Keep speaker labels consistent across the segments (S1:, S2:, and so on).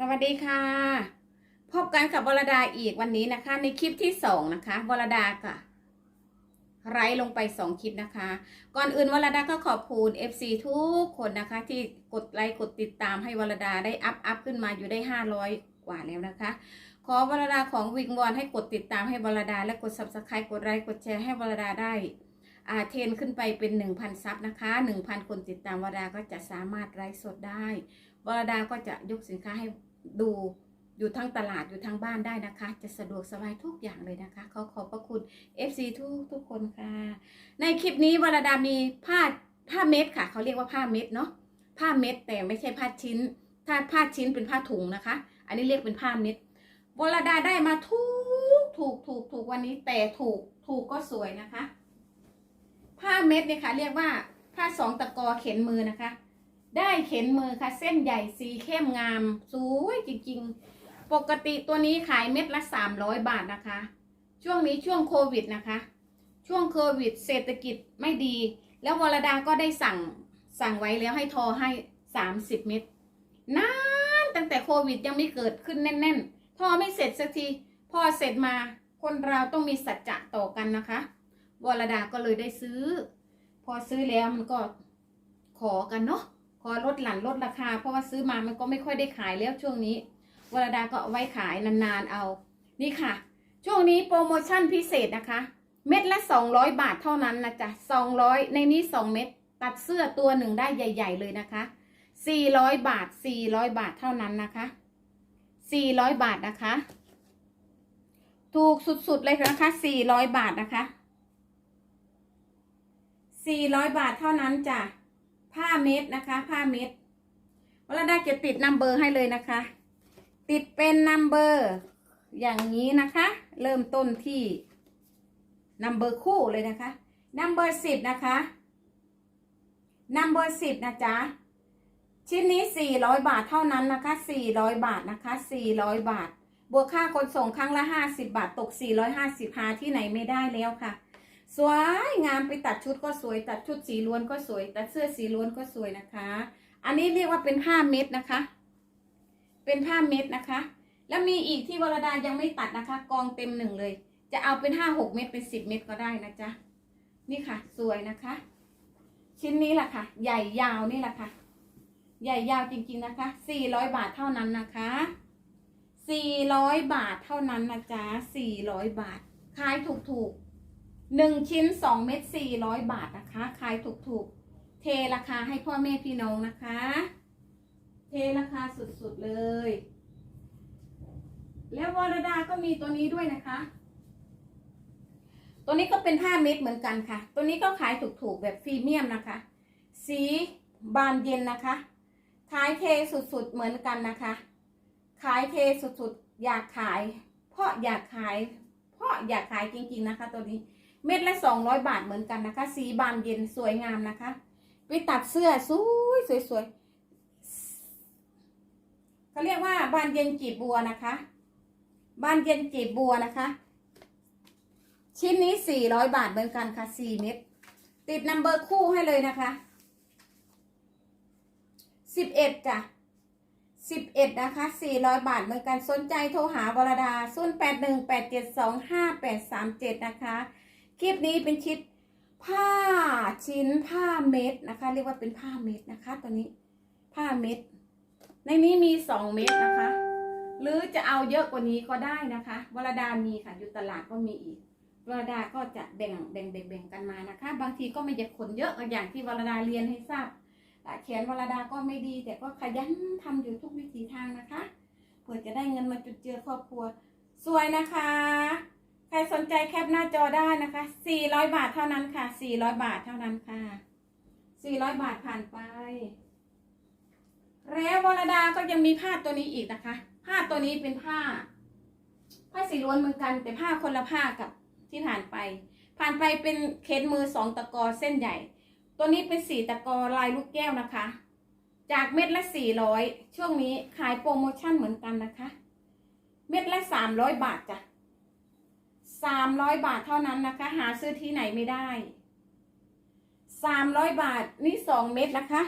S1: สวัสดีค่ะ พบกันกับวรดาอีกวันนี้นะคะ ในคลิปที่สองนะคะวรดาค่ะ ไลฟ์ลงไปสองคลิปนะคะ ก่อนอื่นวรดาก็ขอบคุณ FC ทุกคนนะคะ ที่กดไลค์กดติดตามให้วรดาได้อัพอัพขึ้นมาอยู่ได้500กว่าแล้วนะคะ ขอวรดาของวิงวอนให้กดติดตามให้วรดา และกด subscribe กดไลค์กดแชร์ให้วรดาได้อาเทนขึ้นไปเป็น 1,000 ซับนะคะ 1,000 คนติดตามวรดาก็จะสามารถไลฟ์สดได้วรดาก็จะยกสินค้าให้ ดูอยู่ทั้งตลาดอยู่ทั้งบ้านได้นะคะ จะสะดวกสบายทุกอย่างเลยนะคะ ขอขอบพระคุณ FC ทุกทุกคนค่ะ ในคลิปนี้วรดามีผ้าผ้าเม็ดค่ะ เขาเรียกว่าผ้าเม็ดเนาะผ้าเม็ดแต่ไม่ใช่ผ้าชิ้น ถ้าผ้าชิ้นเป็นผ้าถุงนะคะ อันนี้เรียกเป็นผ้าเม็ดวรดาได้มาถูกถูกถูกถูกวันนี้แต่ถูกถูกก็สวยนะคะ ผ้าเม็ดเนี่ยค่ะ เรียกว่าผ้าสองตะกอเข็นมือนะคะ ได้เข็นมือค่ะ เส้นใหญ่สีเข้มงาม สวยจริงๆ ปกติตัวนี้ขายเม็ดละ 300 บาทนะคะ ช่วงนี้ช่วงโควิดนะคะ ช่วงโควิด เศรษฐกิจไม่ดี แล้ววรดาก็ได้สั่งสั่งไว้แล้วให้ทอให้ 30 เม็ดนานตั้งแต่โควิดยังไม่เกิดขึ้นแน่น ๆ ทอไม่เสร็จสักทีพอเสร็จมาคนเราต้องมีสัจจะต่อกันนะคะวรดาก็เลยได้ซื้อ พอซื้อแล้วมันก็ขอกันเนาะ อลดหลั่นลดราคา เพราะว่าซื้อมามันก็ไม่ค่อยได้ขายแล้วช่วงนี้วรดาก็เอาไว้ขายนานๆเอา นี่ค่ะ ช่วงนี้โปรโมชั่นพิเศษนะคะ เม็ดละ200 บาทเท่านั้นนะจ๊ะ200 ในนี้ 2 เม็ดตัดเสื้อตัวหนึ่งได้ใหญ่ ๆ เลยนะคะ 400 บาท 400 บาทเท่านั้นนะคะ 400 บาทนะคะ ถูกสุดๆเลยนะคะ 400 บาทนะคะ 400 บาทเท่านั้นจ้ะ ผ้าเม็ดนะคะผ้าเม็ดวรดาจะติดนัมเบอร์ให้เลยนะคะ ติดเป็นนัมเบอร์อย่างนี้นะคะ เริ่มต้นที่นัมเบอร์คู่เลยนะคะนัมเบอร์สิบนะคะนัมเบอร์สิบนะจ๊ะชิ้นนี้400บาทเท่านั้นนะคะ400บาทนะคะ400บาท บวกค่าขนส่งครั้งละ50บาทตก450หาที่ไหนไม่ได้แล้วค่ะ สวยงามไปตัดชุดก็สวย ตัดชุดสีล้วนก็สวย ตัดเสื้อสีล้วนก็สวยนะคะ อันนี้เรียกว่าเป็นผ้าเม็ดนะคะ เป็นผ้าเม็ดนะคะ แล้วมีอีกที่วรดายังไม่ตัดนะคะ กองเต็มหนึ่งเลย จะเอาเป็นห้าหกเม็ดเป็นสิบเม็ดก็ได้นะจ๊ะนี่ค่ะ สวยนะคะ ชิ้นนี้แหละค่ะ ใหญ่ยาวนี่แหละค่ะ ใหญ่ยาวจริงๆนะคะสี่ร้อยบาทเท่านั้นนะคะสี่ร้อยบาทเท่านั้นนะจ๊ะสี่ร้อยบาทขายถูกๆ หนึ่งชิ้นสองเม็ดสี่ร้อยบาทนะคะขายถูกๆ เทราคาให้พ่อแม่พี่น้องนะคะ เทราคาสุดๆเลย แล้ววรดาก็มีตัวนี้ด้วยนะคะ ตัวนี้ก็เป็นผ้าเม็ดเหมือนกันค่ะ ตัวนี้ก็ขายถูกๆแบบพรีเมียมนะคะ สีบานเย็นนะคะ ขายเทสุดๆเหมือนกันนะคะ ขายเทสุดๆอยากขาย เพราะอยากขาย เพราะอยากขายจริงๆนะคะ ตัวนี้ เม็ดละสองร้อยบาทเหมือนกันนะคะ สีบานเย็นสวยงามนะคะ ไปตัดเสื้อสวยสวยสวยเขาเรียกว่าบานเย็นจีบบัวนะคะ บานเย็นจีบบัวนะคะ ชิ้นนี้สี่ร้อยบาทเหมือนกันค่ะสี่เม็ดติดนัมเบอร์คู่ให้เลยนะคะสิบเอ็ดจ้ะสิบเอ็ดนะคะสี่ร้อยบาทเหมือนกันสนใจโทรหาวรดาศูนย์แปดหนึ่งแปดเจ็ดสองห้าแปดสามเจ็ดนะคะ คลิปนี้เป็นชิดผ้าชิ้นผ้าเม็ดนะคะ เรียกว่าเป็นผ้าเม็ดนะคะ ตัวนี้ผ้าเม็ด ในนี้มีสองเม็ดนะคะ หรือจะเอาเยอะกว่านี้ก็ได้นะคะวรดามีค่ะอยู่ตลาดก็มีอีกวรดาก็จะแบ่งแบ่งแบ่งแบ่งกันมานะคะ บางทีก็ไม่อยากขนเยอะอย่างที่วรดาเรียนให้ทราบแต่แขนวรดาก็ไม่ดี แต่ก็ขยันทำอยู่ทุกวิถีทางนะคะเพื่อจะได้เงินมาจุดเจือครอบครัว สวยนะคะ ใครสนใจแคปหน้าจอได้นะคะ 400 บาทเท่านั้นค่ะ 400 บาทเท่านั้นค่ะ 400 บาทผ่านไป แล้ววรดาก็ยังมีผ้าตัวนี้อีกนะคะ ผ้าตัวนี้เป็นผ้า ผ้าสีล้วนเหมือนกัน แต่ผ้าคนละผ้ากับที่ผ่านไป ผ่านไปเป็นเคสมือสองตะกอเส้นใหญ่ ตัวนี้เป็นสีตะกอลายลูกแก้วนะคะ จากเม็ดละสี่ร้อยช่วงนี้ขายโปรโมชั่นเหมือนกันนะคะ เม็ดละสามร้อยบาทจ้ะ สามร้อยบาทเท่านั้นนะคะ หาซื้อที่ไหนไม่ได้สามร้อยบาทนี่สองเม็ดนะคะ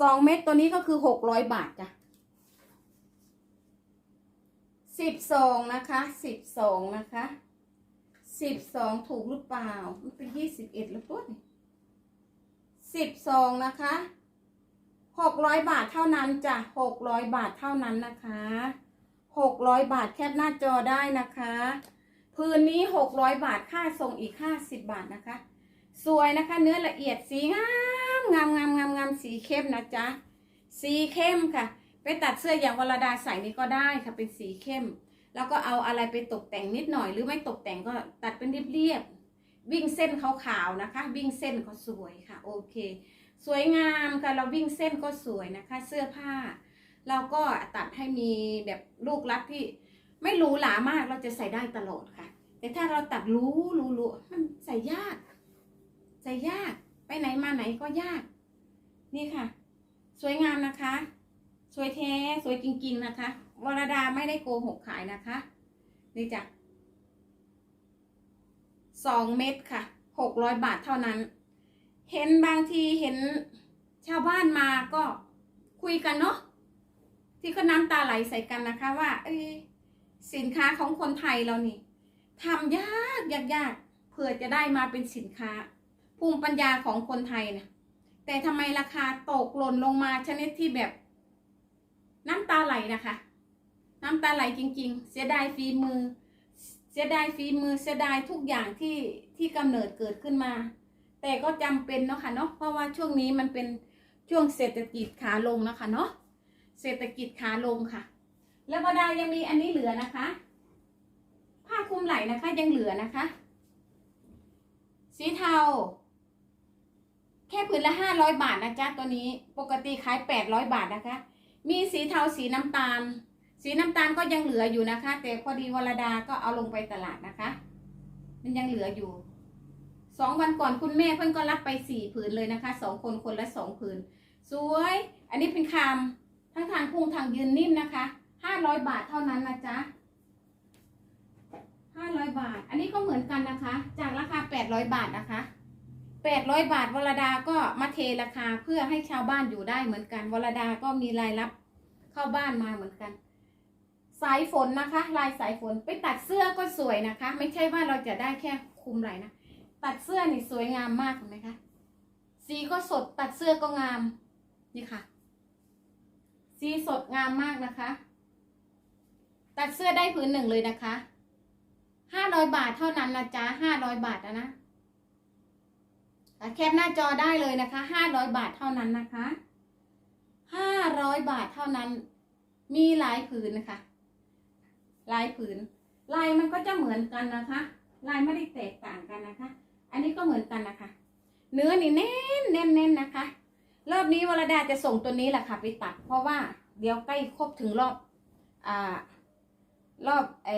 S1: สองเม็ดตัวนี้ก็คือหกร้อยบาทจ้ะสิบสองนะคะสิบสองนะคะสิบสองถูกหรือเปล่า มันเป็นยี่สิบเอ็ดแล้วตัวนี่สิบสองนะคะหกร้อยบาทเท่านั้นจ้ะหกร้อยบาทเท่านั้นนะคะหกร้อยบาทแคปหน้าจอได้นะคะ พื้นนี้หกร้อยบาทค่าส่งอีกห้าสิบบาทนะคะ สวยนะคะ เนื้อละเอียดสีงามงามงามงามงามสีเข้มนะจ๊ะ สีเข้มค่ะ ไปตัดเสื้ออย่างวรดาใส่นี่ก็ได้ค่ะเป็นสีเข้ม แล้วก็เอาอะไรไปตกแต่งนิดหน่อยหรือไม่ตกแต่งก็ตัดเป็นเรียบๆวิ่งเส้นขาวๆนะคะ วิ่งเส้นก็สวยค่ะ โอเค สวยงามค่ะเราวิ่งเส้นก็สวยนะคะ เสื้อผ้า เราก็ตัดให้มีแบบลูกรัดที่ไม่หรูหรามากเราจะใส่ได้ตลอดค่ะ แต่ถ้าเราตัดรู้รู้รู้มันใส่ยาก ใส่ยาก ไปไหนมาไหนก็ยาก นี่ค่ะ สวยงามนะคะ สวยแท้สวยจริงๆนะคะ วรดาไม่ได้โกหกขายนะคะ นี่จ้ะสองเม็ดค่ะหกร้อยบาทเท่านั้น เห็นบางทีเห็นชาวบ้านมาก็คุยกันเนาะที่เขาน้ำตาไหลใส่กันนะคะว่า เอยสินค้าของคนไทยเรานี่ ทำยากยากยากเพื่อจะได้มาเป็นสินค้า ภูมิปัญญาของคนไทยนี่ยแต่ทำไมราคาตกหล่นลงมาชนิดที่แบบ น้ำตาไหลนะคะ น้ำตาไหลจริง ๆ เสียดายฝีมือ เสียดายฝีมือเสียดายทุกอย่างที่ที่กำเนิดเกิดขึ้นมา แต่ก็จำเป็นเนาะค่ะเนาะเพราะว่าช่วงนี้มันเป็นช่วงเศรษฐกิจขาลงนะคะเนาะเศรษฐกิจขาลงค่ะ แล้วก็ได้ยังมีอันนี้เหลือนะคะาคลุมไหล่นะคะยังเหลือนะคะ สีเทา แค่ผืนละห้าร้อยบาทนะจ๊ะตัวนี้ปกติขายแปดร้อยบาทนะคะ มีสีเทาสีน้ำตาล สีน้ำตาลก็ยังเหลืออยู่นะคะ แต่พอดีวรดาก็เอาลงไปตลาดนะคะ มันยังเหลืออยู่สองวันก่อนคุณแม่เพิ่นก็รับไปสี่ผืนเลยนะคะสองคนคนละสองผืน สวย อันนี้เป็นคามทั้งทางพุงทางยืนนิ่มนะคะห้าร้อยบาทเท่านั้นนะจ๊ะ ห้าร้อยบาท อันนี้ก็เหมือนกันนะคะ จากราคาแปดร้อยบาทนะคะแปดร้อยบาทวรดาก็มาเทราคาเพื่อให้ชาวบ้านอยู่ได้เหมือนกันวรดาก็มีรายรับเข้าบ้านมาเหมือนกัน สายฝนนะคะ ลายสายฝนไปตัดเสื้อก็สวยนะคะ ไม่ใช่ว่าเราจะได้แค่คุมไหล่นะตัดเสื้อนี่สวยงามมากเห็นไหมคะสีก็สดตัดเสื้อก็งามนี่ค่ะ สีสดงามมากนะคะ ตัดเสื้อได้ผืนหนึ่งเลยนะคะ ห้าร้อยบาทเท่านั้นนะจ๊ะห้าร้อยบาทนะนะแคปหน้าจอได้เลยนะคะห้าร้อยบาทเท่านั้นนะคะห้าร้อยบาทเท่านั้น มีหลายผืนนะคะ ลายผืน ลายมันก็จะเหมือนกันนะคะ ลายไม่ได้แตกต่างกันนะคะ อันนี้ก็เหมือนกันนะคะ เนื้อนี่แน่นแน่นแน่นนะคะ รอบนี้วรดาจะส่งตัวนี้แหละค่ะไปตัด เพราะว่าเดี๋ยวใกล้ครบถึงรอบอ่ารอบไอ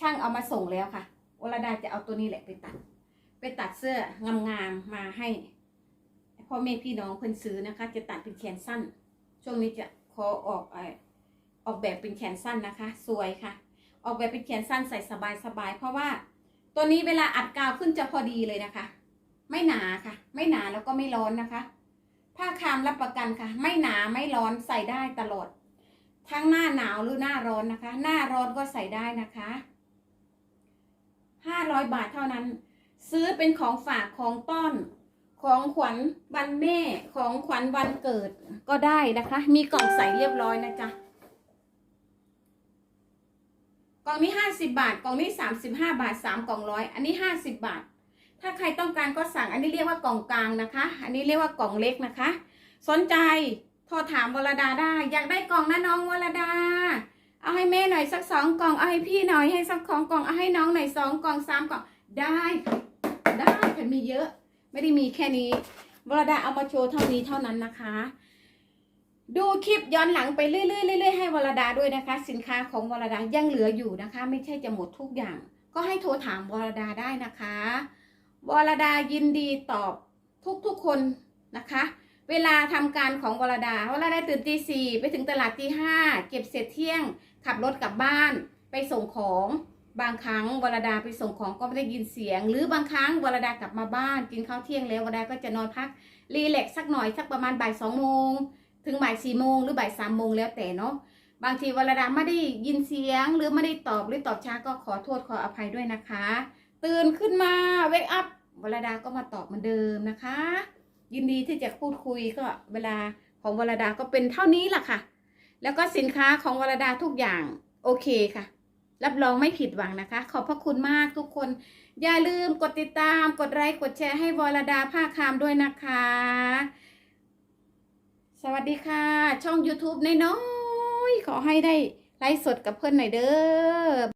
S1: ช่างเอามาส่งแล้วค่ะวรดาจะเอาตัวนี้แหละไปตัด ไปตัดเสื้องามๆมาให้พ่อแม่พี่น้องเพิ่นซื้อนะคะ จะตัดเป็นแขนสั้น ช่วงนี้จะขอออกอออกแบบเป็นแขนสั้นนะคะ สวยค่ะ ออกแบบเป็นแขนสั้นใส่สบายๆเพราะว่าตัวนี้เวลาอัดกาวขึ้นจะพอดีเลยนะคะ ไม่หนาค่ะ ไม่หนาแล้วก็ไม่ร้อนนะคะ ผ้าคามรับประกันค่ะ ไม่หนาไม่ร้อนใส่ได้ตลอด ทั้งหน้าหนาวหรือหน้าร้อนนะคะ หน้าร้อนก็ใส่ได้นะคะ ห้าร้อยบาทเท่านั้น ซื้อเป็นของฝากของต้อน ของขวัญวันแม่ของขวัญวันเกิดก็ได้นะคะ มีกล่องใส่เรียบร้อยนะจ๊ะกล่องนี้ห้าสิบาทกล่องนี้สามสิบห้าบาทสามกล่องร้อยอันนี้ห้าสิบบาท ถ้าใครต้องการก็สั่งอันนี้เรียกว่ากล่องกลางนะคะ อันนี้เรียกว่ากล่องเล็กนะคะ สนใจโทรถามวรดาได้ อยากได้กล่องนะน้องวรดา เอาให้แม่หน่อยสักสองกล่อง เอาให้พี่หน่อยให้สักของกล่อง เอาให้น้องหน่อยสองกล่องสามกล่อง ได้ได้ค่ะมีเยอะ ไม่ได้มีแค่นี้วรดาเอามาโชว์เท่านี้เท่านั้นนะคะ ดูคลิปย้อนหลังไปเรื่อยๆเรื่อยๆให้วรดาด้วยนะคะ สินค้าของวรดายังเหลืออยู่นะคะ ไม่ใช่จะหมดทุกอย่าง ก็ให้โทรถามวรดาได้นะคะวรดายินดีตอบทุกๆคนนะคะ เวลาทำการของวรดาวรดาตื่นตีสี่ไปถึงตลาดตีห้าเก็บเสร็จเที่ยง ขับรถกลับบ้านไปส่งของบางครั้งวรดาไปส่งของก็ไม่ได้ยินเสียง หรือบางครั้งวรดากลับมาบ้านกินข้าวเที่ยงแล้ววรดาก็จะนอนพักรีแลกซ์สักหน่อยสักประมาณบ่ายสองโมงถึงบ่ายสี่โมงหรือบ่ายสามโมงแล้วแต่เนาะบางทีวรดาไม่ได้ยินเสียง หรือไม่ได้ตอบหรือตอบช้าก็ขอโทษขออภัยด้วยนะคะ ตื่นขึ้นมาเวกอัพวรดาก็มาตอบเหมือนเดิมนะคะ ยินดีที่จะพูดคุยก็เวลาของวรดาก็เป็นเท่านี้แหละค่ะ แล้วก็สินค้าของวรดาทุกอย่างโอเคค่ะ รับรองไม่ผิดหวังนะคะ ขอบพระคุณมากทุกคน อย่าลืมกดติดตาม กดไลค์กดแชร์ให้วรดาภาคคามด้วยนะคะ สวัสดีค่ะ ช่อง YouTube น้อยๆขอให้ได้ไลฟ์สดกับเพื่อนหน่อยเด้อ